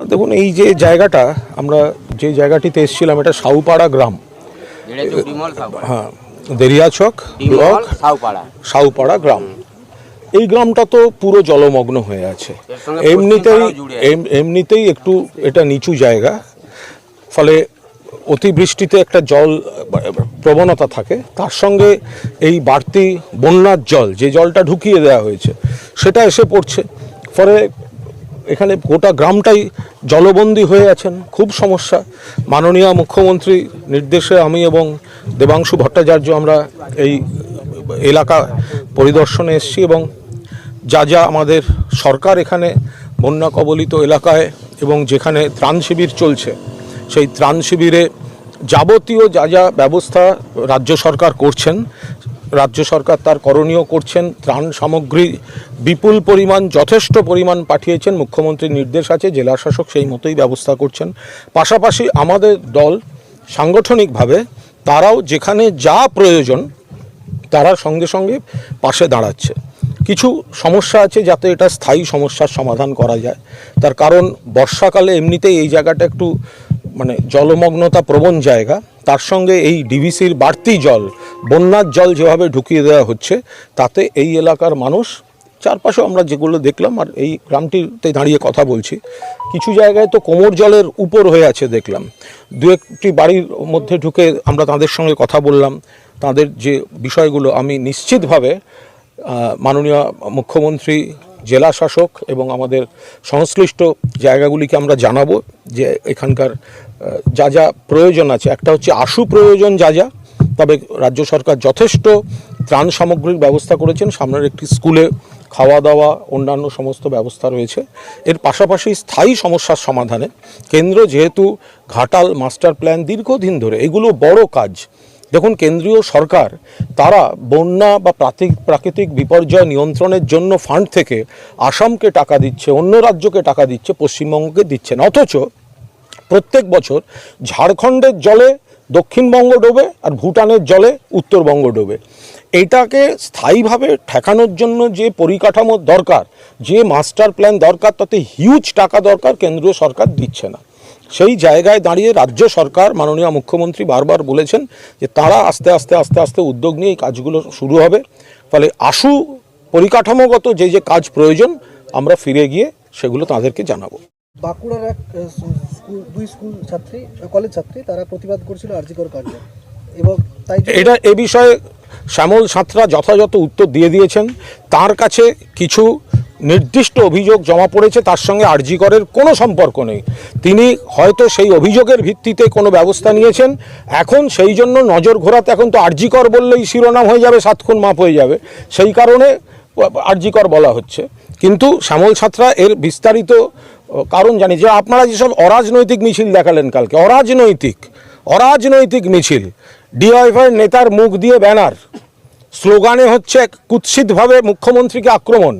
দেখুন এই যে জায়গাটা আমরা যে জায়গাটিতে এসেছিলাম এটা সাউপাড়া গ্রাম। হ্যাঁ দেরিয়াছক ব্লক সাউপাড়া। গ্রাম। এই গ্রামটা তো পুরো জলমগ্ন হয়ে আছে। এমনিতেই এমনিতেই একটু এটা নিচু জায়গা। ফলে অতিবৃষ্টিতে একটা জল প্রবণতা থাকে। তার সঙ্গে এই বাড়তি বন্যার জল যে জলটা ঢুকিয়ে দেওয়া হয়েছে সেটা এসে পড়ছে। ফলে এখানে গোটা গ্রামটাই জলবন্দী হয়ে আছেন। খুব সমস্যা। মাননীয় মুখ্যমন্ত্রী নির্দেশে আমি এবং দেবাংশু ভট্টাচার্য আমরা এই এলাকা পরিদর্শনে এসেছি এবং যা যা আমাদের সরকার এখানে বন্যা কবলিত এলাকায় এবং যেখানে ত্রাণ শিবির চলছে, সেই ত্রাণ শিবিরে যাবতীয় যা যা ব্যবস্থা রাজ্য সরকার করছেন রাজ্য সরকার তার করণীয় করছেন, ত্রাণ সামগ্রী বিপুল পরিমাণ, যথেষ্ট পরিমাণ পাঠিয়েছেন, মুখ্যমন্ত্রীর নির্দেশ আছে, জেলা শাসক সেই মতোই ব্যবস্থা করছেন। পাশাপাশি আমাদের দল সাংগঠনিকভাবে তারাও যেখানে যা প্রয়োজন, তারা সঙ্গে সঙ্গে পাশে দাঁড়াচ্ছে। কিছু সমস্যা আছে যাতে এটা স্থায়ী সমস্যার সমাধান করা যায়। তার কারণ, বর্ষাকালে এমনিতেই এই জায়গাটা একটু মানে জলমগ্নতা প্রবণ জায়গা, তার সঙ্গে এই ডিভিসির বাড়তি জল, বন্যার জল যেভাবে ঢুকিয়ে দেওয়া হচ্ছে, তাতে এই এলাকার মানুষ চারপাশে আমরা যেগুলো দেখলাম, আর এই গ্রামটিতে দাঁড়িয়ে কথা বলছি, কিছু জায়গায় তো কোমর জলের উপর হয়ে আছে দেখলাম। দু একটি বাড়ির মধ্যে ঢুকে আমরা তাদের সঙ্গে কথা বললাম। তাদের যে বিষয়গুলো, আমি নিশ্চিতভাবে মাননীয় মুখ্যমন্ত্রী জেলা শাসক এবং আমাদের সংশ্লিষ্ট জায়গাগুলিকে আমরা জানাব যে এখানকার যা যা প্রয়োজন আছে। একটা হচ্ছে আশু প্রয়োজন যা যা, তবে রাজ্য সরকার যথেষ্ট ত্রাণ সামগ্রীর ব্যবস্থা করেছেন। সামনের একটি স্কুলে খাওয়া দাওয়া অন্যান্য সমস্ত ব্যবস্থা রয়েছে। এর পাশাপাশি স্থায়ী সমস্যার সমাধানে কেন্দ্র যেহেতু ঘাটাল মাস্টার প্ল্যান দীর্ঘদিন ধরে, এগুলো বড় কাজ। দেখুন, কেন্দ্রীয় সরকার তারা বন্যা বা প্রাকৃতিক বিপর্যয় নিয়ন্ত্রণের জন্য ফান্ড থেকে আসামকে টাকা দিচ্ছে, অন্য রাজ্যকে টাকা দিচ্ছে, পশ্চিমবঙ্গকে দিচ্ছে না। অথচ প্রত্যেক বছর ঝাড়খণ্ডের জলে দক্ষিণবঙ্গ ডোবে আর ভুটানের জলে উত্তরবঙ্গ ডোবে। এটাকে স্থায়ীভাবে ঠেকানোর জন্য যে পরিকাঠামো দরকার, যে মাস্টার প্ল্যান দরকার, তাতে হিউজ টাকা দরকার কেন্দ্রীয় সরকার দিচ্ছে না। সেই জায়গায় দাঁড়িয়ে রাজ্য সরকার, মাননীয় মুখ্যমন্ত্রী বারবার বলেছেন যে তারা আস্তে আস্তে আস্তে আস্তে উদ্যোগ নিয়ে এই কাজগুলো শুরু হবে। ফলে আশু পরিকাঠামোগত যে যে কাজ প্রয়োজন, আমরা ফিরে গিয়ে সেগুলো তাদেরকে জানাব। বাঁকুড়ার এক স্কুল, দুই স্কুল ছাত্রী কলেজ ছাত্রী, তারা প্রতিবাদ করেছিল আরজিকর কাণ্ড। এবং তাই এটা এ বিষয়ে শ্যামল সাঁতরা যথাযথ উত্তর দিয়ে দিয়েছেন। তার কাছে কিছু নির্দিষ্ট অভিযোগ জমা পড়েছে, তার সঙ্গে আরজিকরের কোনো সম্পর্ক নেই। তিনি হয়তো সেই অভিযোগের ভিত্তিতে কোনো ব্যবস্থা নিয়েছেন। এখন সেই জন্য নজর ঘোরাতে এখন তো আরজিকর বললেই শিরোনাম হয়ে যাবে সাত খুন মাপ হয়ে যাবে। সেই কারণে আরজিকর বলা হচ্ছে। কিন্তু শ্যামল ছাত্রা এর বিস্তারিত কারণ জানি যে আপনারা যেসব অরাজনৈতিক মিছিল দেখালেন কালকে, অরাজনৈতিক অরাজনৈতিক মিছিল ডিওয়াইফাই নেতার মুখ দিয়ে ব্যানার, স্লোগানে হচ্ছে কুৎসিতভাবে মুখ্যমন্ত্রীকে আক্রমণ।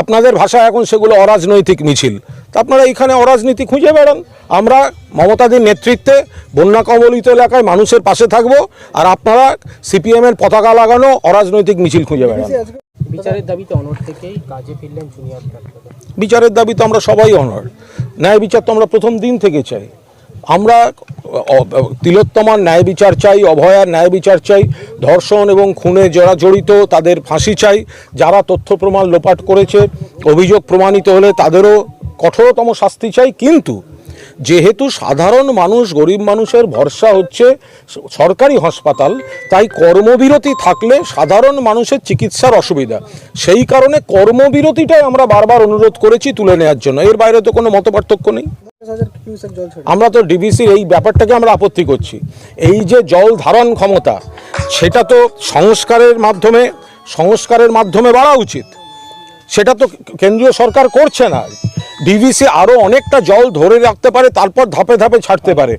আপনাদের ভাষায় এখন সেগুলো অরাজনৈতিক মিছিল। তা আপনারা এইখানে অরাজনীতি খুঁজে বেড়ান। আমরা মমতাদির নেতৃত্বে বন্যা কবলিত এলাকায় মানুষের পাশে থাকব আর আপনারা সিপিএমের পতাকা লাগানো অরাজনৈতিক মিছিল খুঁজে বেড়ান। বিচারের দাবিতে অনর থেকেই কাজে ফিরলেন জুনিয়র বিচারের দাবি তো আমরা সবাই অনার ন্যায় বিচার তো আমরা প্রথম দিন থেকে চাই। আমরা তিলোত্তমার ন্যায় বিচার চাই, অভয়ার ন্যায় বিচার চাই, ধর্ষণ এবং খুনে যারা জড়িত তাদের ফাঁসি চাই। যারা তথ্য প্রমাণ লোপাট করেছে, অভিযোগ প্রমাণিত হলে তাদেরও কঠোরতম শাস্তি চাই। কিন্তু যেহেতু সাধারণ মানুষ, গরিব মানুষের ভরসা হচ্ছে সরকারি হাসপাতাল, তাই কর্মবিরতি থাকলে সাধারণ মানুষের চিকিৎসার অসুবিধা। সেই কারণে কর্মবিরতিটাই আমরা বারবার অনুরোধ করেছি তুলে নেওয়ার জন্য। এর বাইরে তো কোনো নেই। কিউসেক জল ছেড়ে আমরা তো ডিবিসির এই ব্যাপারটাকে আমরা আপত্তি করছি। এই যে জল ধারণ ক্ষমতা, সেটা তো সংস্কারের মাধ্যমে সংস্কারের মাধ্যমে বাড়া উচিত। সেটা তো কেন্দ্রীয় সরকার করছে না। ডিভিসি আরও অনেকটা জল ধরে রাখতে পারে তারপর ধাপে ধাপে ছাড়তে পারে।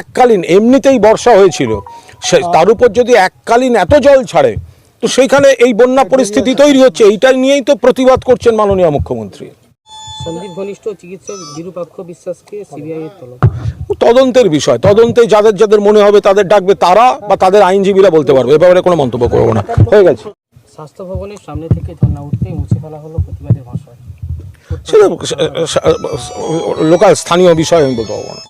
এককালীন এমনিতেই বর্ষা হয়েছিল। সে তার উপর যদি এককালীন এত জল ছাড়ে তো সেইখানে এই বন্যা পরিস্থিতি তৈরি হচ্ছে। এইটা নিয়েই তো প্রতিবাদ করছেন মাননীয় মুখ্যমন্ত্রী। সন্দীপ ঘনিষ্ঠ চিকিৎসক বিশ্বাসকে সিবিআই এর তলব। তদন্তের বিষয় তদন্তে যাদের যাদের মনে হবে তাদের ডাকবে তারা বা তাদের আইনজীবীরা বলতে পারবে। এ ব্যাপারে কোনো মন্তব্য করব না। হয়ে গেছে। স্বাস্থ্য ভবনের সামনে থেকে ধর্ণা উঠতেই মুছে ফেলা হলো প্রতিবাদের ভাষায় সেটা লোকাল স্থানীয় বিষয় আমি বলতে পারব না।